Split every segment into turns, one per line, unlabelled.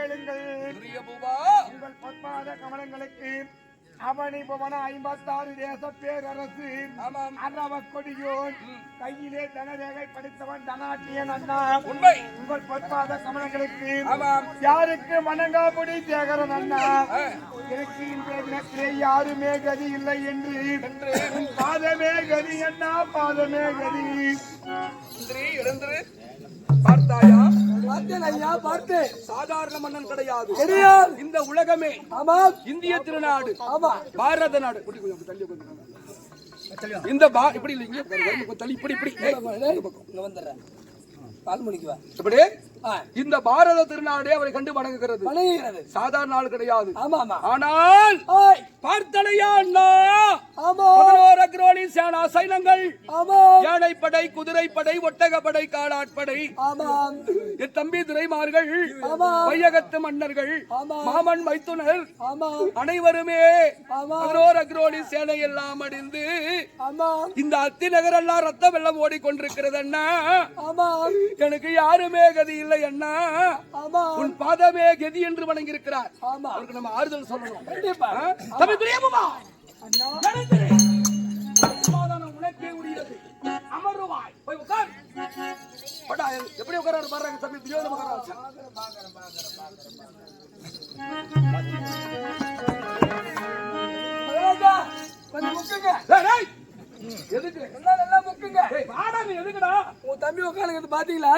கேளுங்கள். உங்கள் பொற்பாத கமலங்களுக்கு அவனி புவன ஐம்பத்தாறு தேச பேரரசு. அரவ கொடியோன் கையிலே தனரேகை படித்தவன் தனாட்டியன் அண்ணா.
உண்மை.
உங்கள் பொற்பாத கமலங்களுக்கு யாருக்கு வணங்காபடி சேகரன் அண்ணா? எனக்கு தினத்திலே யாருமே கதி இல்லை என்று. பாதமே கதி அண்ணா பாதமே கதி.
எழுந்திரு. பார்த்தாயா?
பார்த்தேன் ஐயா பார்த்தேன்.
சாதாரண மன்னன் கிடையாது.
கிடையாது.
இந்த உலகமே
ஆமா.
இந்திய திருநாடு
ஆமா.
பாரத நாடு. கொஞ்சம் தள்ளி உட்காருங்க. இந்த பா இப்படி இல்ல இங்க உட்காரு, கொஞ்சம் தள்ளி இப்படி இப்படி.
வந்துடுறேன் பால் முடிக்குவா
இப்படி? இந்த பாரத திருநாடே அவரை கண்டு வணங்குகிறது.
வணங்குகிறது.
சாதாரண ஆள் கிடையாது. ஆனால் பதினோரு அக்ரோனி சேனா சைலங்கள்
ஆமா.
யானைப்படை குதிரைப்படை ஒட்டகப்படை காலாட்படை. என் தம்பி துரைமார்கள். வையகத்து மன்னர்கள்
ஆமா.
மாமன் மைத்துனர்
ஆமா.
அனைவருமே பதினோரு அக்ரோனி சேனை எல்லாம் அடிந்து இந்த அத்தி நகரெல்லாம் ரத்த வெள்ளம் ஓடிக்கொண்டிருக்கிறது
ஆமா.
எனக்கு யாருமே கதி இல்லை அண்ணா. உன் பாதமே கதி என்று வணங்கியிருக்கிறார். அவருக்கு நம்ம ஆறுதல் சொல்லணும்? தம்பி. சமாதானம் உனக்கே உரியது. அமருவாய். போய் உட்கார். படா, எப்படி உட்காராரு பாருங்க தம்பி துரியோதன மகாராஜா.
மகாராஜா கொஞ்சம் முக்குங்க.
எதுக்கு?
எல்லாம் நல்லா முக்குங்க.
டேய், வாடா நீ எதுக்குடா?
உன் தம்பி உட்காந்துக்கிறது பாத்தீங்களா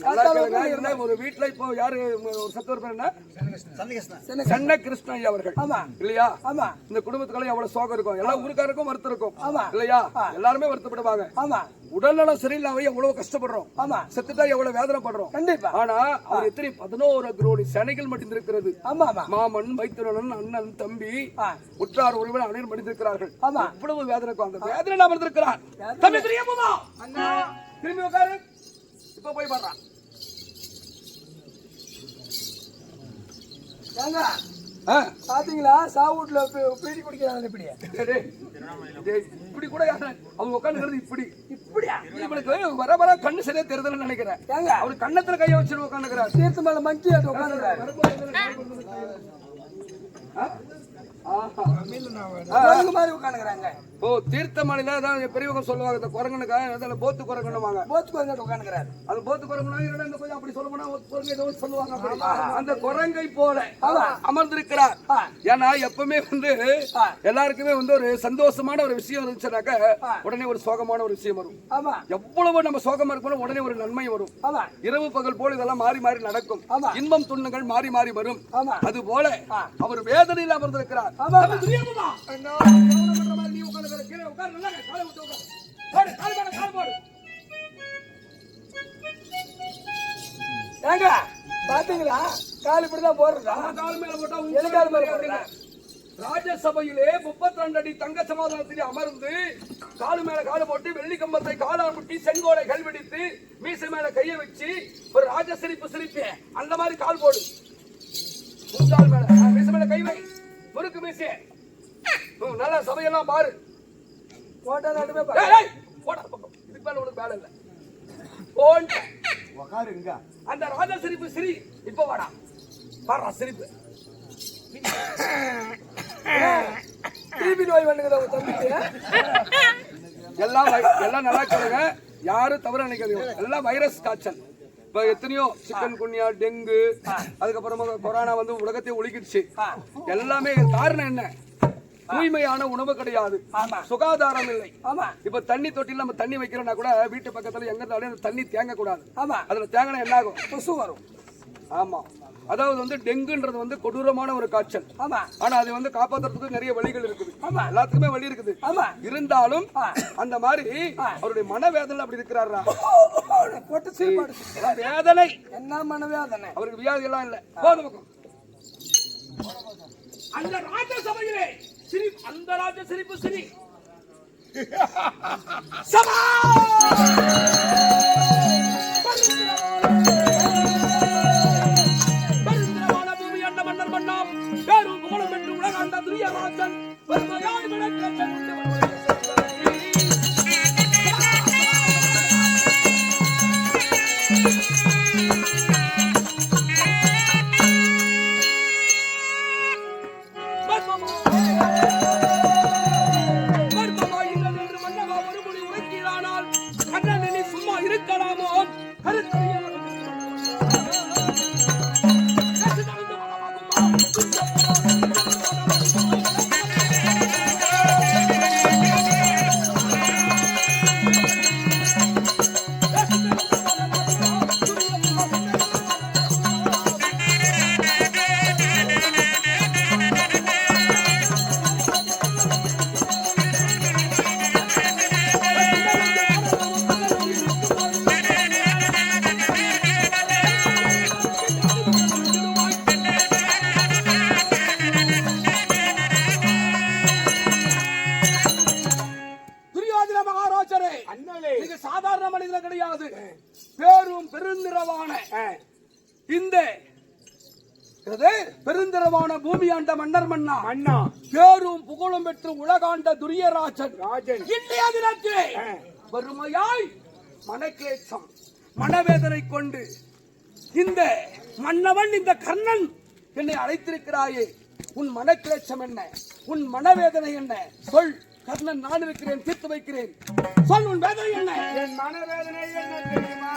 இருந்தா ஒரு வீட்டுல இப்போ யாரு ஒரு சத்தவர் பேர் சென்ன கிருஷ்ண ஐயா அவர்கள்.
ஆமா.
இல்லையா?
ஆமா.
இந்த குடும்பத்துக்குள்ள எவ்வளவு சோகம் இருக்கும்? எல்லா ஊருக்காருக்கும் வருத்தம் இருக்கும்.
ஆமா.
இல்லையா? எல்லாருமே வருத்தப்படுவாங்க.
ஆமா.
உடல்நலம் சரியில்லாம எவ்வளவு கஷ்டப்படுறோம்?
ஆமா.
செத்துட்டா எவ்வளவு வேதனைப்படுறோம்?
கண்டிப்பா.
ஆனா அவர் எத்தனை பதினோரு குரோடி சேனைகள் மட்டும் இருக்கிறது?
ஆமா ஆமா.
மாமன் மைத்துனன் அண்ணன் தம்பி. உற்றார் உறவினர் அனைவரும் மடிந்திருக்கிறார்கள்
ஆமா.
இவ்வளவு வேதனைக்கும் அந்த வேதனை நாம இருந்திருக்கிறார் திரும்பி உட்காரு. இப்ப போய் பாடுறான்
ஏங்க. பாத்தீங்களா சாவூட்ல பீடி குடிக்கிறாங்க இப்படி.
இப்படி கூட அவங்க உட்காந்துக்கிறது இப்படி.
இப்படியா?
இவனுக்கு வர வர கண்ணு சரியா தெரியுதுன்னு நினைக்கிறேன்.
ஏங்க.
அவர் கண்ணத்துல கைய வச்சு உட்காந்துக்கிறார்
தீர்த்து மேல உட்காந்துருக்காரு குரங்கு மாதிரி உட்காந்துக்கிறாங்க.
ஓ தீர்த்தமலையில அதான் பெரியவங்க சொல்லுவாங்க இந்த குரங்கனுக்கா அதில் போத்து குரங்கன்னுவாங்க.
போத்து குரங்கு உட்காந்துக்கிறாரு.
அது போத்து குரங்குனா இந்த கொஞ்சம் அப்படி சொல்ல போனா குரங்கு ஏதோ சொல்லுவாங்க. அந்த குரங்கை போல அமர்ந்திருக்கிறார். ஏன்னா எப்பவுமே வந்து எல்லாருக்குமே வந்து ஒரு சந்தோஷமான ஒரு விஷயம் இருந்துச்சுனாக்க உடனே ஒரு சோகமான ஒரு விஷயம் வரும்.
ஆமா.
எவ்வளவு நம்ம சோகமா இருக்கணும் உடனே ஒரு நன்மை வரும்.
ஆமா.
இரவு பகல் போல இதெல்லாம் மாறி மாறி நடக்கும். இன்பம் துன்பங்கள் மாறி மாறி வரும். அது போல அவர் வேதனையில் அமர்ந்திருக்கிறார்.
ஆமா
துரியமுமா? கவனம் பண்ற மாதிரி நீ உட்காருங்க. கீழே உட்காரு, நல்லா காலை விட்டு உட்காரு. போடு, கால் போடு, கால் போடு.
ஏங்க பாத்தீங்களா கால் இப்படிதான் போடுறதா
அந்த கால் மேல போட்டா
எது கால் மேல போடுறா?
ராஜ்யசபையிலே முப்பத்தி ரெண்டு அடி தங்க சமாதானத்தில் அமர்ந்து காலு மேல காலு போட்டு வெள்ளி கம்பத்தை காலால் முட்டி செங்கோலை கல்வெடித்து மீசை மேல கைய வச்சு ஒரு ராஜ சிரிப்பு சிரிப்பு அந்த மாதிரி கால் போடு முந்தாள் மேல மீசை மேல கை வை முறுக்கு மீசை. நல்லா சபையெல்லாம் பாரு.
போட்டா
ஏய், போடா பக்கம். இதுக்கு மேல உனக்கு வேலை இல்ல. போன்ட்ட. அந்த ராஜ சிரிப்பு சிரி இப்ப வாடா. பாடுறா சிரிப்பு.
டிபி நோய் வந்துக்குது உங்க தம்பிக்கு.
எல்லாம் எல்லாம் நல்லா கேளுங்க. யாரும் தவறு நினைக்காதீங்க. எல்லாம் வைரஸ் காய்ச்சல். இப்ப எத்தனையோ சிக்கன் குன்யா டெங்கு அதுக்கப்புறமா கொரோனா வந்து உலகத்தை ஒழுகிடுச்சு. எல்லாமே காரணம் என்ன? தூய்மையான உணவு கிடையாது. சுகாதாரம் இல்லை. இப்ப தண்ணி தொட்டில நம்ம தண்ணி வைக்கிறோம்னா கூட வீட்டு பக்கத்துல எங்க இருந்தாலும் தண்ணி தேங்க கூடாது
ஆமா.
அதுல தேங்கினா என்ன ஆகும்
கொசு வரும்.
ஆமா. அதாவது வந்து டெங்குன்றது வந்து கொடூரமான ஒரு காய்ச்சல்.
ஆமா.
ஆனா அதை வந்து காப்பாத்துறதுக்கு நிறைய வழிகள் இருக்குது. ஆமா. எல்லாத்துக்குமே வழி இருக்குது.
ஆமா.
இருந்தாலும் அந்த மாதிரி அவருடைய மனவேதனை அப்படி இருக்கிறாரா? வேதனை?
என்ன மனவேதனை?
அவருக்கு வியாதி எல்லாம் இல்ல. போதும் பக்கம். அந்த ராஜசபையிலே சிரி அந்த ராஜ சிரிப்பு சிரி. சபா! உலகாண்ட துரியராஜன் பெருமையாய் விளக்கச் ஆண்ட மன்னர் மன்னா.
அண்ணா
பேரும் புகழும் பெற்று உலகாண்ட துரியராஜன்.
ராஜன்.
இன்றைய தினத்திலே வறுமையாய் மனக்லேசம் மனவேதனை கொண்டு இந்த மன்னவன் இந்த கர்ணன் என்னை அழைத்திருக்கிறாயே. உன் மனக்லேசம் என்ன? உன் மனவேதனை என்ன? சொல். கர்ணன் நான் இருக்கிறேன் தீர்த்து வைக்கிறேன். சொல் உன் வேதனை என்ன?
என் மனவேதனை என்ன தெரியுமா?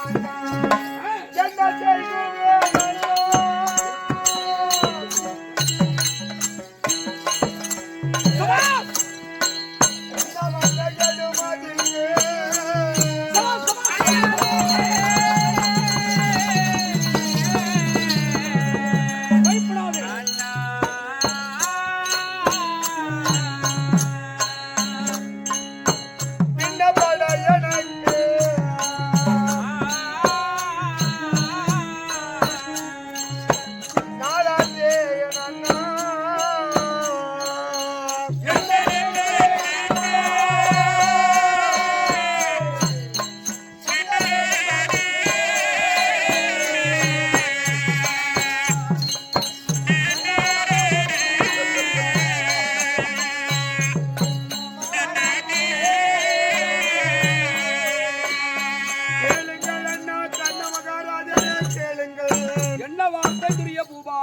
என்ன
வார்த்தை துரிய பூபா?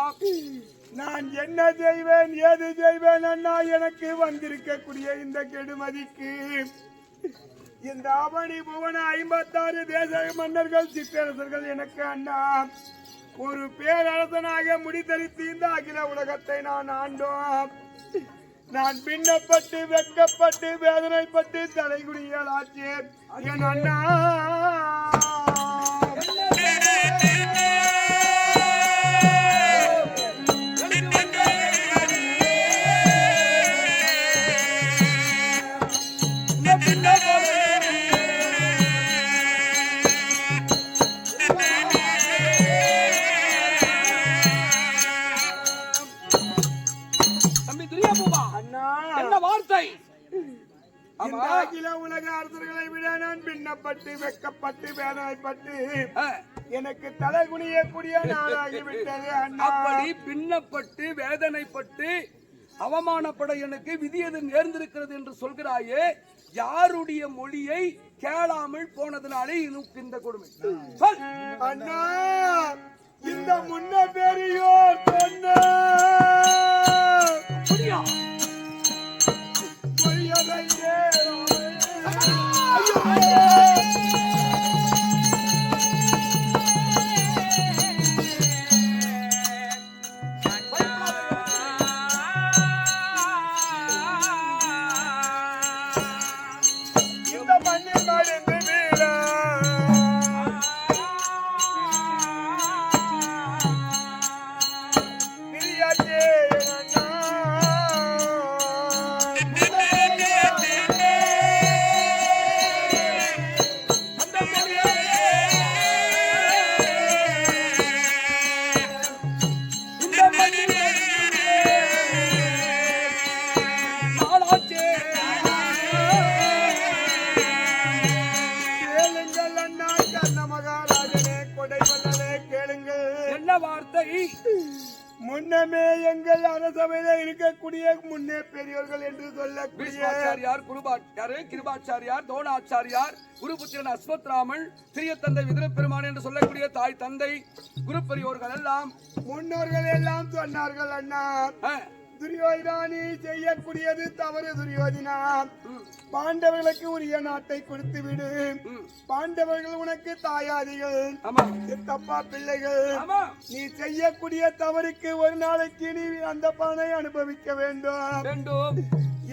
நான் என்ன செய்வேன் ஏது செய்வேன் அண்ணா? எனக்கு வந்திருக்கக்கூடிய இந்த கெடுமதிக்கு இந்த ஆவணி புவன ஐம்பத்தாறு தேச மன்னர்கள் சிற்றரசர்கள் எனக்கு அண்ணா. ஒரு பேரரசனாக முடித்தரித்து இந்த அகில உலகத்தை நான் ஆண்டோம். நான் பின்னப்பட்டு வெட்கப்பட்டு வேதனைப்பட்டு தலைகுடியலாச்சேன் என் அண்ணா!
ஆ,
எனக்கு தலை குனியக்கூடிய நாளாகிவிட்டது
அப்படி பின்னப்பட்டு வேதனைப்பட்டு அவமானப்பட எனக்கு விதி எது நேர்ந்திருக்கிறது என்று சொல்கிறாயே யாருடைய மொழியை கேளாமல் போனதுனாலே எனக்கு இந்த கொடுமை.
அண்ணா இந்த முன்ன
புரியா?
இந்த முன்னே பெரியோர்கள் என்று சொல்லக்கூடிய
பீஷ்மாச்சாரியார் குருபாச்சாரு கிருபாச்சாரியார் தோணாச்சாரியார் குருபுத்திரன் அஸ்வத்ராமன் சிறிய தந்தை விதிரப்பெருமான் என்று சொல்லக்கூடிய தாய் தந்தை குரு பெரியோர்கள் எல்லாம்.
முன்னோர்கள் எல்லாம் சொன்னார்கள் அண்ணா.
ஆ,
துரியோதனா நீ செய்யக்கூடியது தவறு துரியோதனா. பாண்டவர்களுக்கு உரிய நாட்டை கொடுத்து விடு. பாண்டவர்கள் உனக்கு தாயாதிகள். சித்தப்பா பிள்ளைகள். நீ செய்யக்கூடிய தவறுக்கு ஒரு நாளைக்கு நீ அந்த பலனை அனுபவிக்க வேண்டும்.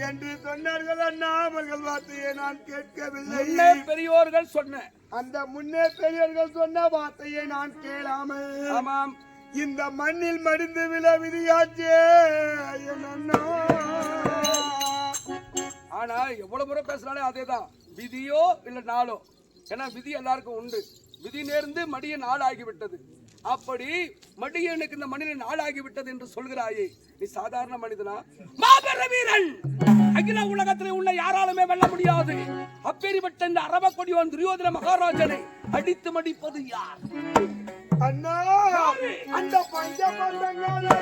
என்று சொன்னார்கள் அண்ணா. அவர்கள் வார்த்தையை நான் கேட்கவில்லை.
பெரியோர்கள் சொன்ன.
அந்த முன்னே பெரியவர்கள் சொன்ன வார்த்தையை நான் கேளாமல்.
ஆமாம்.
இந்த மண்ணில் மடிந்து விழ விதியாச்சே
ஆனா எவ்வளவு முறை பேசினாலே அதேதான். விதியோ இல்ல நாளோ. ஏன்னா விதி எல்லாருக்கும் உண்டு. விதி நேர்ந்து மடிய நாள் ஆகிவிட்டது அப்படி மடியனுக்கு இந்த மண்ணில் நாளாகி விட்டது என்று சொல்கிறாயே. நீ சாதாரண மனிதனா? மாபெர வீரன்! அகில உலகத்தில் உள்ள யாராலுமே வெல்ல முடியாது. அப்பேரிப்பட்ட இந்த அரப கொடியோன் துரியோதன மகாராஜனை அடித்து மடிப்பது யார்?
அண்ணா அந்த பஞ்ச பந்தங்களை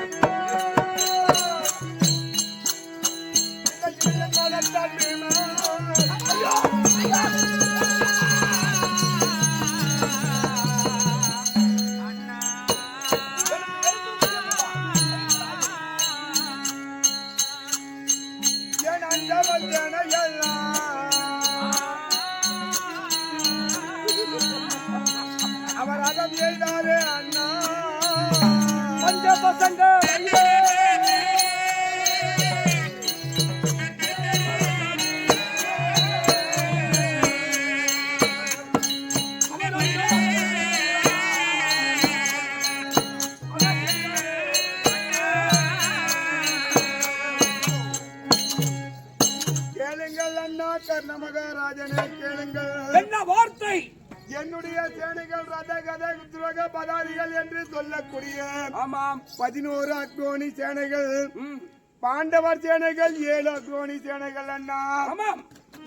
பாண்டவர் சேனைகள் ஏழு அக்ரோனி சேனைகள் அண்ணா.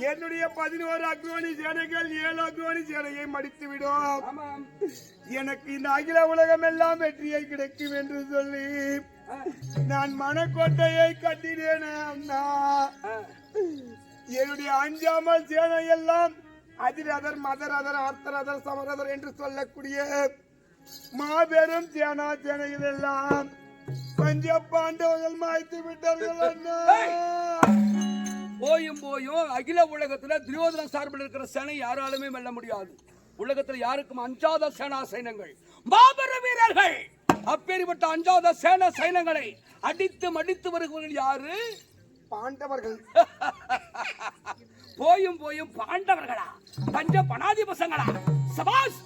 என்னுடைய பதினோரு அக்ரோனி சேனைகள் ஏழு அக்ரோனி சேனையை மடித்து விடும் எனக்கு இந்த அகில உலகம் எல்லாம் வெற்றியை கிடைக்கும் என்று சொல்லி நான் மனக்கோட்டையை கட்டினேனே அண்ணா. என்னுடைய அஞ்சாமல் சேனை எல்லாம் அதிரதர் மதரதர் அர்த்தரதர் சமரதர் என்று சொல்லக்கூடிய மாபெரும் சேனா சேனைகள் எல்லாம் பஞ்ச பாண்டவர்கள் மாய்த்து விட்டார்கள் அண்ணா.
போயும் போயும் அகில உலகத்துல துரியோதன சார்பில் இருக்கிற சேனை யாராலுமே வெல்ல முடியாது. உலகத்துல யாருக்கும் அஞ்சாத சேனா சைனங்கள் மாபெரும் வீரர்கள்! அப்பேற்பட்ட அஞ்சாத சேன சைனங்களை அடித்து மடித்து வருகிறவர்கள் யாரு?
பாண்டவர்கள்.
போயும் போயும் பாண்டவர்களா? பஞ்ச பணாதி பசங்களா சபாஸ்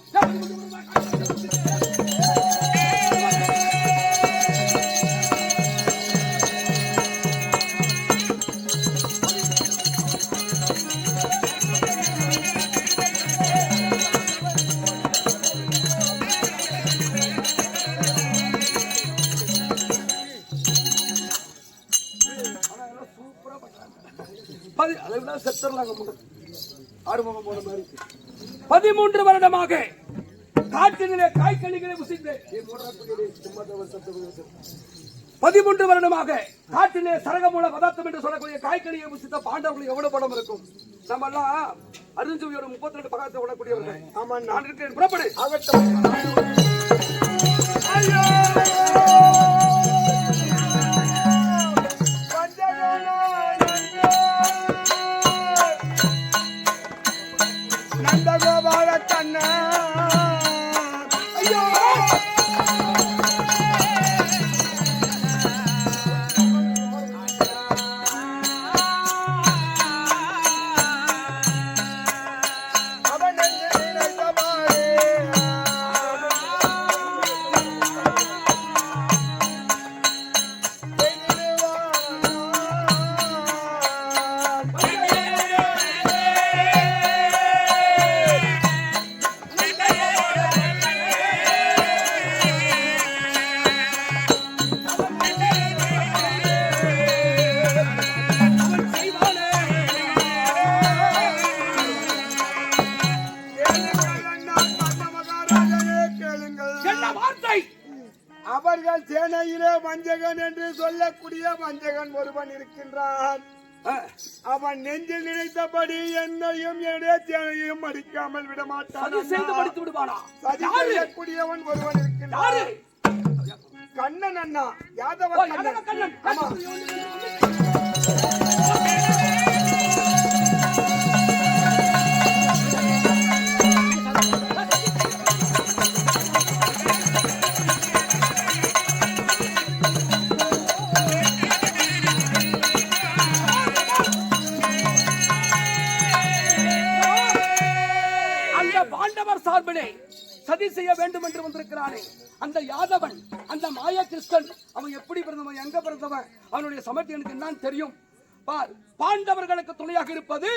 பதி செத்துறலாங்க முன்ன. ஆறுமுகம் போன மாதிரி. பதிமூன்று வருடமாக காட்டினிலே காய்கனிகளை பதிமூன்று வருடமாக காட்டிலே சரகமூல பதார்த்தம் என்று சொல்லக்கூடிய காய்கனியை புசித்த பாண்டவர்களுக்கு எவ்வளவு படம் இருக்கும்? நம்ம எல்லாம் அருஞ்சுவியோட முப்பத்தி ரெண்டு பக்கத்தை விடக்கூடியவர்கள்
ஆமா.
நான் இருக்கிறேன். புறப்படு.
ஆகட்டும். now ஒருவன் இருக்கின்றான். அவன் நெஞ்சில் நினைத்தபடி என்னையும் என்னுடைய சேனையும் மடிக்காமல் விட மாட்டான்
சதி
செய்யக்கூடியவன் ஒருவன் இருக்கின்றான். கண்ணன் அண்ணா யாதவ
ஓ, யாதவ
கண்ணன்.
கண்ணன்.
ஆமா.
பிறந்தவன் அவனுடைய சமர்த்தி எனக்கு என்னன்னு தெரியும். பாண்டவர்களுக்கு துணையாக இருப்பது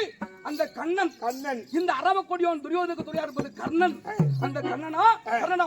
அந்த கண்ணன்.
கண்ணன்.
இந்த அரவ கொடியோன் துரியோதனுக்கு துணையாக இருப்பது கர்ணன். அந்த கண்ணனா கர்ணனா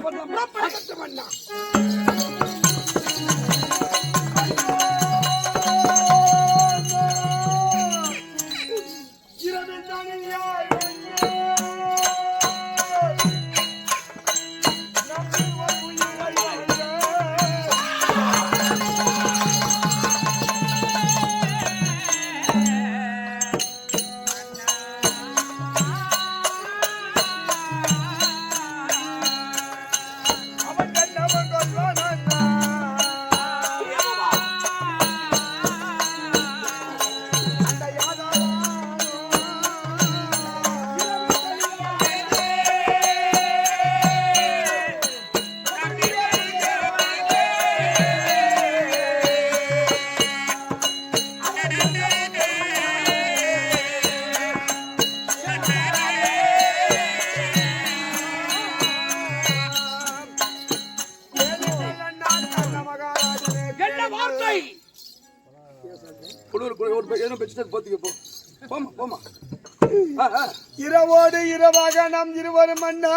இரவோடு இரவாக நாம் இருவரும் அண்ணா.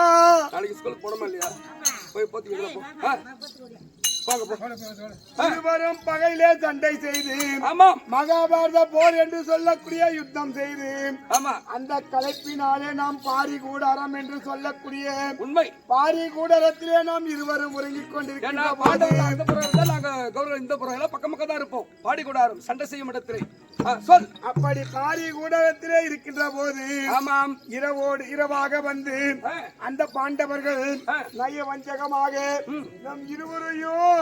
நாளைக்கு ஸ்கூலுக்கு போனோமா இல்லையா? போய் போத்திக்கலாம்
இருவரும் பகையிலே சண்டை செய்து
ஆமாம்
மகாபாரத போர் என்று சொல்லக்கூடிய யுத்தம் செய்து
ஆமா.
அந்த கலைப்பினாலே நாம் பாரி கூடாரம் என்று சொல்லக்கூடிய
உண்மை.
பாரி கூடாரத்திலே நாம் இருவரும் உறங்கிக்
புறம் இருந்தா நாங்க கௌரவம் இந்த புறம் எல்லாம் பக்கம் பக்கம் தான் இருப்போம். பாடி கூடாரம் சண்டை செய்யும் இடத்திலே. சொல்.
அப்படி பாரி கூடாரத்திலே இருக்கின்ற போது
ஆமாம்.
இரவோடு இரவாக வந்து. அந்த பாண்டவர்கள். நய வஞ்சகமாக நம் இருவரையும்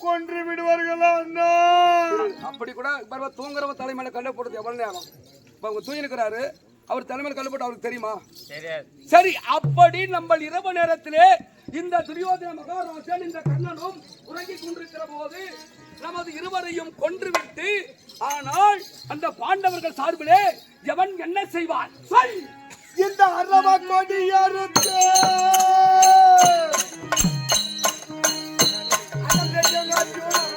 கொன்று விடுவார்களா அண்ணா.
அப்படி கூட பரவ தூங்குறவ தலைமையில கல்ல போடுறது எவ்வளவு நேரம்? இப்ப அவங்க தூங்கி இருக்கிறாரு அவர் தலைமையில கல்ல போட்டு அவருக்கு தெரியுமா? சரி அப்படி நம்ம இரவு நேரத்திலே இந்த துரியோதன மகாராஜன் இந்த கண்ணனும் உறங்கிக் கொண்டிருக்கிற போது நமது இருவரையும் கொன்றுவிட்டு ஆனால் அந்த பாண்டவர்கள் சார்பிலே எவன் என்ன செய்வான்? சொல்.
இந்த அரவ கொடி அறுத்து. Thank you.